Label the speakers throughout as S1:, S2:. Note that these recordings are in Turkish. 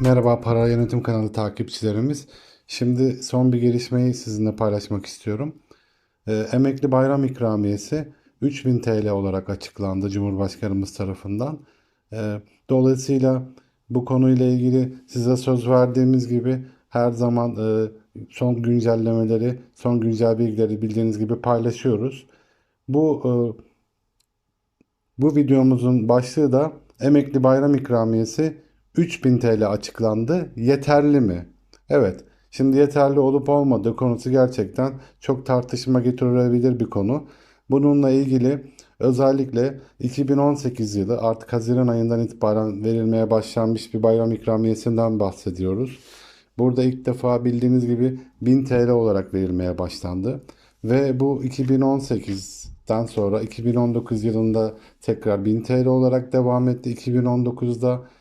S1: Merhaba Para Yönetim kanalı takipçilerimiz. Şimdi son bir gelişmeyi sizinle paylaşmak istiyorum. Ee, emekli bayram ikramiyesi 3000 TL olarak açıklandı Cumhurbaşkanımız tarafından. Ee, dolayısıyla bu konuyla ilgili size söz verdiğimiz gibi her zaman e, son güncellemeleri, son güncel bilgileri bildiğiniz gibi paylaşıyoruz. Bu e, bu videomuzun başlığı da emekli bayram ikramiyesi 3000 TL açıklandı. Yeterli mi? Evet. Şimdi yeterli olup olmadığı konusu gerçekten çok tartışma getirebilir bir konu. Bununla ilgili özellikle 2018 yılı artık Haziran ayından itibaren verilmeye başlanmış bir bayram ikramiyesinden bahsediyoruz. Burada ilk defa bildiğiniz gibi 1000 TL olarak verilmeye başlandı. Ve bu 2018'den sonra 2019 yılında tekrar 1000 TL olarak devam etti. 2019'da e,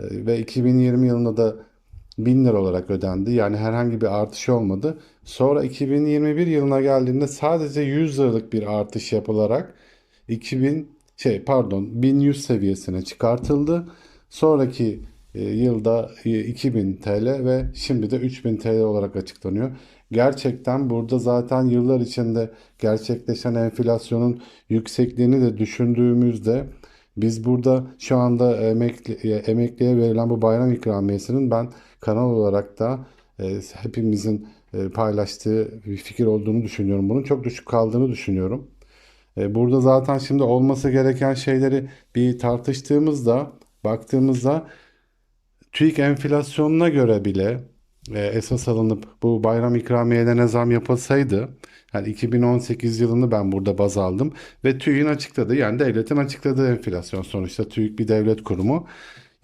S1: ve 2020 yılında da 1000 lira olarak ödendi. Yani herhangi bir artış olmadı. Sonra 2021 yılına geldiğinde sadece 100 liralık bir artış yapılarak 2000 şey pardon 1100 seviyesine çıkartıldı. Sonraki e, yılda e, 2000 TL ve şimdi de 3000 TL olarak açıklanıyor. Gerçekten burada zaten yıllar içinde gerçekleşen enflasyonun yüksekliğini de düşündüğümüzde biz burada şu anda emekli, e, emekliye verilen bu bayram ikramiyesinin ben kanal olarak da e, hepimizin e, paylaştığı bir fikir olduğunu düşünüyorum. Bunun çok düşük kaldığını düşünüyorum. E, burada zaten şimdi olması gereken şeyleri bir tartıştığımızda, baktığımızda TÜİK enflasyonuna göre bile e, esas alınıp bu bayram ikramiyelerine zam yapılsaydı yani 2018 yılını ben burada baz aldım ve TÜİK'in açıkladığı yani devletin açıkladığı enflasyon sonuçta TÜİK bir devlet kurumu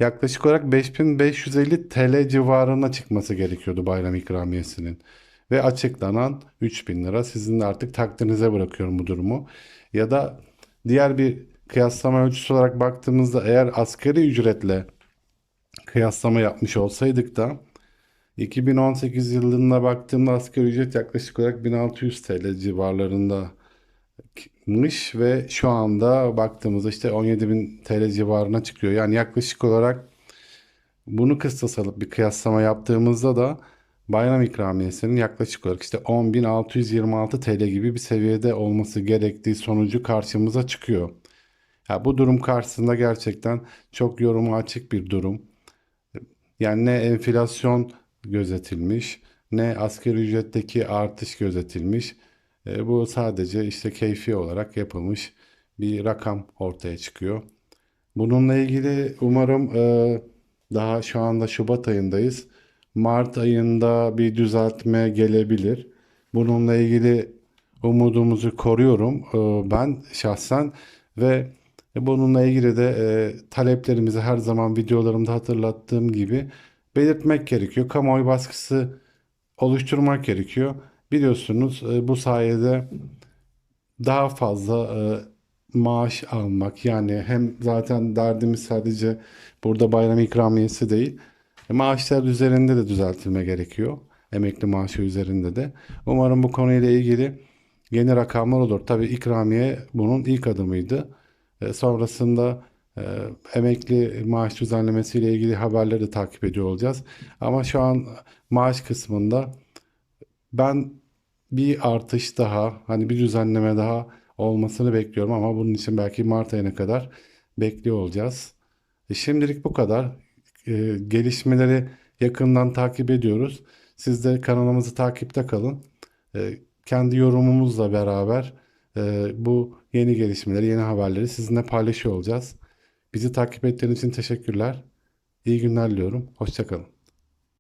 S1: yaklaşık olarak 5550 TL civarına çıkması gerekiyordu bayram ikramiyesinin. Ve açıklanan 3000 lira sizin de artık takdirinize bırakıyorum bu durumu. Ya da diğer bir kıyaslama ölçüsü olarak baktığımızda eğer asgari ücretle kıyaslama yapmış olsaydık da 2018 yılına baktığımda asgari ücret yaklaşık olarak 1600 TL civarlarındaymış ve şu anda baktığımızda işte 17.000 TL civarına çıkıyor. Yani yaklaşık olarak bunu kıstas alıp bir kıyaslama yaptığımızda da bayram ikramiyesinin yaklaşık olarak işte 10.626 TL gibi bir seviyede olması gerektiği sonucu karşımıza çıkıyor. Ya bu durum karşısında gerçekten çok yoruma açık bir durum. Yani ne enflasyon gözetilmiş ne asgari ücretteki artış gözetilmiş. E, bu sadece işte keyfi olarak yapılmış bir rakam ortaya çıkıyor. Bununla ilgili umarım e, daha şu anda Şubat ayındayız. Mart ayında bir düzeltme gelebilir. Bununla ilgili umudumuzu koruyorum e, ben şahsen ve bununla ilgili de e, taleplerimizi her zaman videolarımda hatırlattığım gibi belirtmek gerekiyor. Kamuoyu baskısı oluşturmak gerekiyor. Biliyorsunuz e, bu sayede daha fazla e, maaş almak yani hem zaten derdimiz sadece burada bayram ikramiyesi değil e, maaşlar üzerinde de düzeltilme gerekiyor. Emekli maaşı üzerinde de. Umarım bu konuyla ilgili yeni rakamlar olur. Tabii ikramiye bunun ilk adımıydı. Sonrasında emekli maaş düzenlemesi ile ilgili haberleri takip ediyor olacağız. Ama şu an maaş kısmında ben bir artış daha hani bir düzenleme daha olmasını bekliyorum ama bunun için belki Mart ayına kadar bekliyor olacağız. E, şimdilik bu kadar. E, gelişmeleri yakından takip ediyoruz. Siz de kanalımızı takipte kalın. E, kendi yorumumuzla beraber e, bu yeni gelişmeleri, yeni haberleri sizinle paylaşıyor olacağız. Bizi takip ettiğiniz için teşekkürler. İyi günler diliyorum. Hoşçakalın.